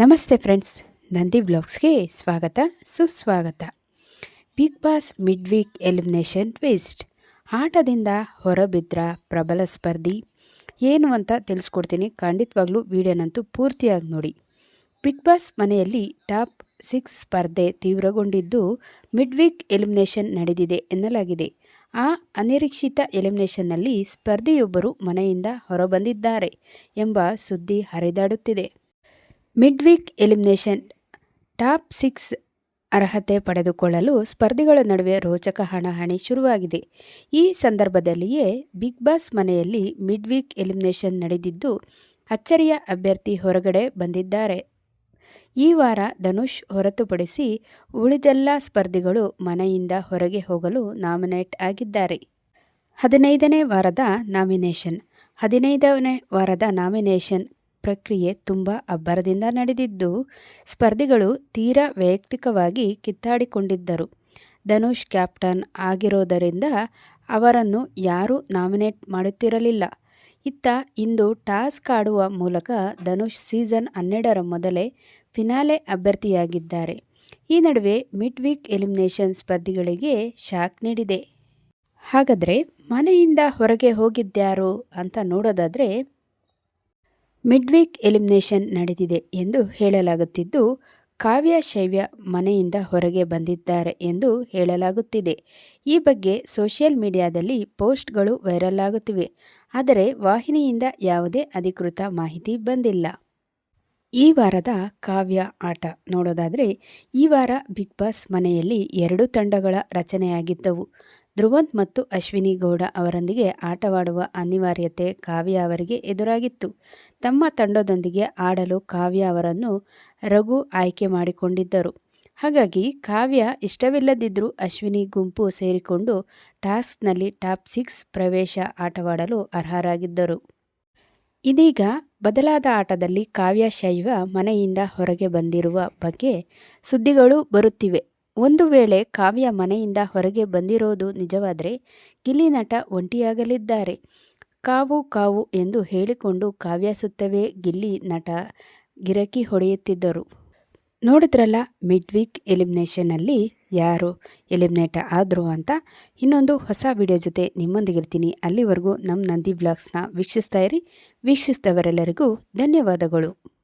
ನಮಸ್ತೆ ಫ್ರೆಂಡ್ಸ್, ನಂದಿ ಬ್ಲಾಗ್ಸ್ಗೆ ಸ್ವಾಗತ, ಸುಸ್ವಾಗತ. Bigg Boss mid week elimination twist ಆಟದಿಂದ ಹೊರಬಿದ್ರ ಪ್ರಬಲ ಸ್ಪರ್ಧಿ. ಏನು ಅಂತ ತಿಳಿಸ್ಕೊಡ್ತೀನಿ. ಖಂಡಿತವಾಗ್ಲೂ ವಿಡಿಯೋನಂತೂ ಪೂರ್ತಿಯಾಗಿ ನೋಡಿ. ಬಿಗ್ ಬಾಸ್ ಮನೆಯಲ್ಲಿ ಟಾಪ್ ಸಿಕ್ಸ್ ಸ್ಪರ್ಧೆ ತೀವ್ರಗೊಂಡಿದ್ದು ಮಿಡ್ ವೀಕ್ ಎಲಿಮಿನೇಷನ್ ನಡೆದಿದೆ ಎನ್ನಲಾಗಿದೆ. ಆ ಅನಿರೀಕ್ಷಿತ ಎಲಿಮಿನೇಷನ್ನಲ್ಲಿ ಸ್ಪರ್ಧಿಯೊಬ್ಬರು ಮನೆಯಿಂದ ಹೊರಬಂದಿದ್ದಾರೆ ಎಂಬ ಸುದ್ದಿ ಹರಿದಾಡುತ್ತಿದೆ. Mid week elimination top six ಅರ್ಹತೆ ಪಡೆದುಕೊಳ್ಳಲು ಸ್ಪರ್ಧಿಗಳ ನಡುವೆ ರೋಚಕ ಹಣಾಹಣಿ ಶುರುವಾಗಿದೆ. ಈ ಸಂದರ್ಭದಲ್ಲಿಯೇ ಬಿಗ್ ಬಾಸ್ ಮನೆಯಲ್ಲಿ ಮಿಡ್ ವೀಕ್ ಎಲಿಮಿನೇಷನ್ ನಡೆದಿದ್ದು, ಅಚ್ಚರಿಯ ಅಭ್ಯರ್ಥಿ ಹೊರಗಡೆ ಬಂದಿದ್ದಾರೆ. ಈ ವಾರ ಧನುಷ್ ಹೊರತುಪಡಿಸಿ ಉಳಿದೆಲ್ಲ ಸ್ಪರ್ಧಿಗಳು ಮನೆಯಿಂದ ಹೊರಗೆ ಹೋಗಲು ನಾಮಿನೇಟ್ ಆಗಿದ್ದಾರೆ. ಹದಿನೈದನೇ ವಾರದ ನಾಮಿನೇಷನ್. ಹದಿನೈದನೇ ವಾರದ ನಾಮಿನೇಷನ್ ಪ್ರಕ್ರಿಯೆ ತುಂಬ ಅಬ್ಬರದಿಂದ ನಡೆದಿದ್ದು, ಸ್ಪರ್ಧಿಗಳು ತೀರಾ ವೈಯಕ್ತಿಕವಾಗಿ ಕಿತ್ತಾಡಿಕೊಂಡಿದ್ದರು. ಧನುಷ್ ಕ್ಯಾಪ್ಟನ್ ಆಗಿರೋದರಿಂದ ಅವರನ್ನು ಯಾರೂ ನಾಮಿನೇಟ್ ಮಾಡುತ್ತಿರಲಿಲ್ಲ. ಇತ್ತ ಇಂದು ಟಾಸ್ಕ್ ಆಡುವ ಮೂಲಕ ಧನುಷ್ ಸೀಸನ್ ಹನ್ನೆರಡರ ಮೊದಲೇ ಫಿನಾಲೆ ಅಭ್ಯರ್ಥಿಯಾಗಿದ್ದಾರೆ. ಈ ನಡುವೆ ಮಿಡ್ ವೀಕ್ ಎಲಿಮಿನೇಷನ್ ಸ್ಪರ್ಧಿಗಳಿಗೆ ಶಾಕ್ ನೀಡಿದೆ. ಹಾಗಾದರೆ ಮನೆಯಿಂದ ಹೊರಗೆ ಹೋಗಿದ್ದ್ಯಾರು ಅಂತ ನೋಡೋದಾದರೆ ಮಿಡ್ ವೀಕ್ ಎಲಿಮಿನೇಷನ್ ನಡೆದಿದೆ ಎಂದು ಹೇಳಲಾಗುತ್ತಿದ್ದು, ಕಾವ್ಯ ಶೈವ್ಯ ಮನೆಯಿಂದ ಹೊರಗೆ ಬಂದಿದ್ದಾರೆ ಎಂದು ಹೇಳಲಾಗುತ್ತಿದೆ. ಈ ಬಗ್ಗೆ ಸೋಷಿಯಲ್ ಮೀಡಿಯಾದಲ್ಲಿ ಪೋಸ್ಟ್ಗಳು ವೈರಲ್ ಆಗುತ್ತಿವೆ, ಆದರೆ ವಾಹಿನಿಯಿಂದ ಯಾವುದೇ ಅಧಿಕೃತ ಮಾಹಿತಿ ಬಂದಿಲ್ಲ. ಈ ವಾರದ ಕಾವ್ಯ ಆಟ ನೋಡೋದಾದರೆ ಈ ವಾರ ಬಿಗ್ ಬಾಸ್ ಮನೆಯಲ್ಲಿ ಎರಡು ತಂಡಗಳ ರಚನೆಯಾಗಿದ್ದವು. ಧ್ರುವಂತ್ ಮತ್ತು ಅಶ್ವಿನಿ ಗೌಡ ಅವರೊಂದಿಗೆ ಆಟವಾಡುವ ಅನಿವಾರ್ಯತೆ ಕಾವ್ಯ ಅವರಿಗೆ ಎದುರಾಗಿತ್ತು. ತಮ್ಮ ತಂಡದೊಂದಿಗೆ ಆಡಲು ಕಾವ್ಯ ಅವರನ್ನು ರಘು ಆಯ್ಕೆ ಮಾಡಿಕೊಂಡಿದ್ದರು. ಹಾಗಾಗಿ ಕಾವ್ಯ ಇಷ್ಟವಿಲ್ಲದಿದ್ದರೂ ಅಶ್ವಿನಿ ಗುಂಪು ಸೇರಿಕೊಂಡು ಟಾಸ್ಕ್ನಲ್ಲಿ ಟಾಪ್ ಸಿಕ್ಸ್ ಪ್ರವೇಶ ಆಟವಾಡಲು ಅರ್ಹರಾಗಿದ್ದರು. ಇದೀಗ ಬದಲಾದ ಆಟದಲ್ಲಿ ಕಾವ್ಯ ಶೈವ ಮನೆಯಿಂದ ಹೊರಗೆ ಬಂದಿರುವ ಬಗ್ಗೆ ಸುದ್ದಿಗಳು ಬರುತ್ತಿವೆ. ಒಂದು ವೇಳೆ ಕಾವ್ಯ ಮನೆಯಿಂದ ಹೊರಗೆ ಬಂದಿರೋದು ನಿಜವಾದರೆ ಗಿಲ್ಲಿ ನಟ ಒಂಟಿಯಾಗಲಿದ್ದಾರೆ. ಕಾವು ಕಾವು ಎಂದು ಹೇಳಿಕೊಂಡು ಕಾವ್ಯ ಸುತ್ತವೇ ಗಿಲ್ಲಿ ನಟ ಗಿರಕಿ ಹೊಡೆಯುತ್ತಿದ್ದರು. ನೋಡಿದ್ರಲ್ಲ ಮಿಡ್ ವೀಕ್ ಎಲಿಮಿನೇಷನಲ್ಲಿ ಯಾರು ಎಲಿಮಿನೇಟ್ ಆದರು ಅಂತ? ಇನ್ನೊಂದು ಹೊಸ ವಿಡಿಯೋ ಜೊತೆ ನಿಮ್ಮೊಂದಿಗಿರ್ತೀನಿ. ಅಲ್ಲಿವರೆಗೂ ನಮ್ಮ ನಂದಿ ಬ್ಲಾಗ್ಸ್ನ ವೀಕ್ಷಿಸ್ತಾ ಇರಿ. ವೀಕ್ಷಿಸಿದವರೆಲ್ಲರಿಗೂ ಧನ್ಯವಾದಗಳು.